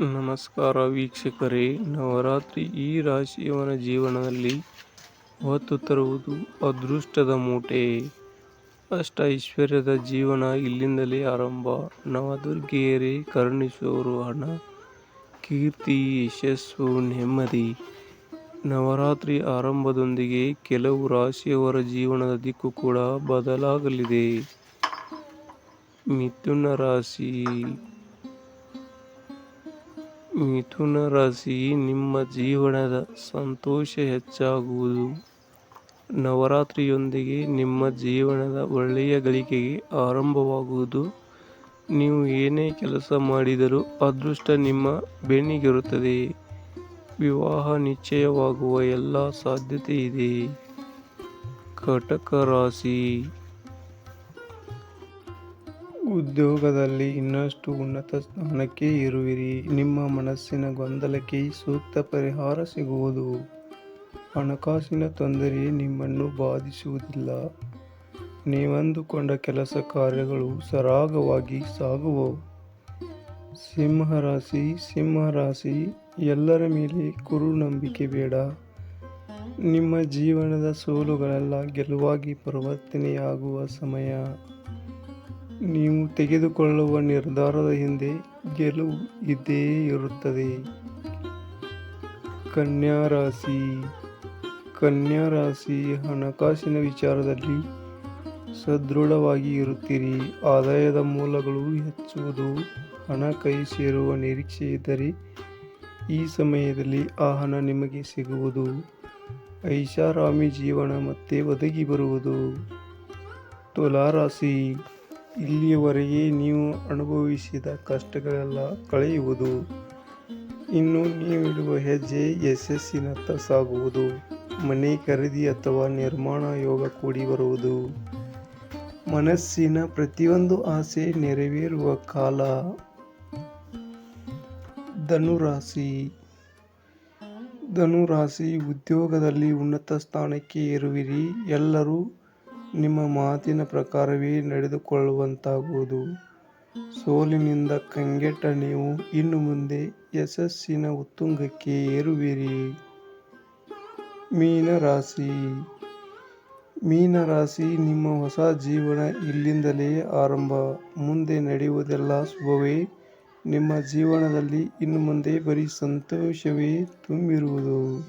ನಮಸ್ಕಾರ ವೀಕ್ಷಕರೇ, ನವರಾತ್ರಿ ಈ ರಾಶಿಯವನ ಜೀವನದಲ್ಲಿ ಹೊತ್ತು ತರುವುದು ಅದೃಷ್ಟದ ಮೂಟೆ. ಅಷ್ಟ ಐಶ್ವರ್ಯದ ಜೀವನ ಇಲ್ಲಿಂದಲೇ ಆರಂಭ. ನವದುರ್ಗೆಯರೇ ಕರುಣಿಸುವರು ಹಣ, ಕೀರ್ತಿ, ಯಶಸ್ಸು, ನೆಮ್ಮದಿ. ನವರಾತ್ರಿ ಆರಂಭದೊಂದಿಗೆ ಕೆಲವು ರಾಶಿಯವರ ಜೀವನದ ದಿಕ್ಕು ಕೂಡ ಬದಲಾಗಲಿದೆ. ಮಿಥುನ ರಾಶಿ. ಮಿಥುನ ರಾಶಿ ನಿಮ್ಮ ಜೀವನದ ಸಂತೋಷ ಹೆಚ್ಚಾಗುವುದು. ನವರಾತ್ರಿಯೊಂದಿಗೆ ನಿಮ್ಮ ಜೀವನದ ಒಳ್ಳೆಯ ಗಳಿಕೆಗೆ ಆರಂಭವಾಗುವುದು. ನೀವು ಏನೇ ಕೆಲಸ ಮಾಡಿದರೂ ಅದೃಷ್ಟ ನಿಮ್ಮ ಬೆನ್ನಿಗಿರುತ್ತದೆ. ವಿವಾಹ ನಿಶ್ಚಯವಾಗುವ ಎಲ್ಲ ಸಾಧ್ಯತೆ ಇದೆ. ಕಟಕ ರಾಶಿ. ಉದ್ಯೋಗದಲ್ಲಿ ಇನ್ನಷ್ಟು ಉನ್ನತ ಸ್ಥಾನಕ್ಕೆ ಇರುವಿರಿ. ನಿಮ್ಮ ಮನಸ್ಸಿನ ಗೊಂದಲಕ್ಕೆ ಸೂಕ್ತ ಪರಿಹಾರ ಸಿಗುವುದು. ಹಣಕಾಸಿನ ತೊಂದರೆ ನಿಮ್ಮನ್ನು ಬಾಧಿಸುವುದಿಲ್ಲ. ನೀವಂದುಕೊಂಡ ಕೆಲಸ ಕಾರ್ಯಗಳು ಸರಾಗವಾಗಿ ಸಾಗುವವು ಸಿಂಹರಾಶಿ ಸಿಂಹರಾಶಿ, ಎಲ್ಲರ ಮೇಲೆ ಕುರು ನಂಬಿಕೆ ಬೇಡ. ನಿಮ್ಮ ಜೀವನದ ಸೋಲುಗಳೆಲ್ಲ ಗೆಲುವಾಗಿ ಪರಿವರ್ತನೆಯಾಗುವ ಸಮಯ. ನೀವು ತೆಗೆದುಕೊಳ್ಳುವ ನಿರ್ಧಾರದ ಹಿಂದೆ ಗೆಲುವು ಇದ್ದೇ ಇರುತ್ತದೆ. ಕನ್ಯಾ ರಾಶಿ. ಕನ್ಯಾ ರಾಶಿ, ಹಣಕಾಸಿನ ವಿಚಾರದಲ್ಲಿ ಸದೃಢವಾಗಿ ಇರುತ್ತೀರಿ. ಆದಾಯದ ಮೂಲಗಳು ಹೆಚ್ಚುವುದು, ಹಣ ಕೈ ಸೇರುವ ನಿರೀಕ್ಷೆ ಇದ್ದರೆ ಈ ಸಮಯದಲ್ಲಿ ಆ ಹಣ ನಿಮಗೆ ಸಿಗುವುದು. ಐಷಾರಾಮಿ ಜೀವನ ಮತ್ತೆ ಒದಗಿ ಬರುವುದು. ತುಲಾರಾಶಿ. ಇಲ್ಲಿಯವರೆಗೆ ನೀವು ಅನುಭವಿಸಿದ ಕಷ್ಟಗಳೆಲ್ಲ ಕಳೆಯುವುದು. ಇನ್ನು ನೀವಿಡುವ ಹೆಜ್ಜೆ ಯಶಸ್ಸಿನತ್ತ ಸಾಗುವುದು. ಮನೆ ಖರೀದಿ ಅಥವಾ ನಿರ್ಮಾಣ ಯೋಗ ಕೂಡಿ ಬರುವುದು. ಮನಸ್ಸಿನ ಪ್ರತಿಯೊಂದು ಆಸೆ ನೆರವೇರುವ ಕಾಲ. ಧನುರಾಶಿ. ಧನುರಾಶಿ ಉದ್ಯೋಗದಲ್ಲಿ ಉನ್ನತ ಸ್ಥಾನಕ್ಕೆ ಏರುವಿರಿ. ಎಲ್ಲರೂ ನಿಮ್ಮ ಮಾತಿನ ಪ್ರಕಾರವೇ ನಡೆದುಕೊಳ್ಳುವಂತಾಗುವುದು. ಸೋಲಿನಿಂದ ಕಂಗೆಟ್ಟ ನೀವು ಇನ್ನು ಮುಂದೆ ಯಶಸ್ಸಿನ ಉತ್ತುಂಗಕ್ಕೆ ಏರುವಿರಿ. ಮೀನರಾಶಿ. ಮೀನರಾಶಿ ನಿಮ್ಮ ಹೊಸ ಜೀವನ ಇಲ್ಲಿಂದಲೇ ಆರಂಭ. ಮುಂದೆ ನಡೆಯುವುದೆಲ್ಲ ಶುಭವೇ. ನಿಮ್ಮ ಜೀವನದಲ್ಲಿ ಇನ್ನು ಮುಂದೆ ಬರೀ ಸಂತೋಷವೇ ತುಂಬಿರುವುದು.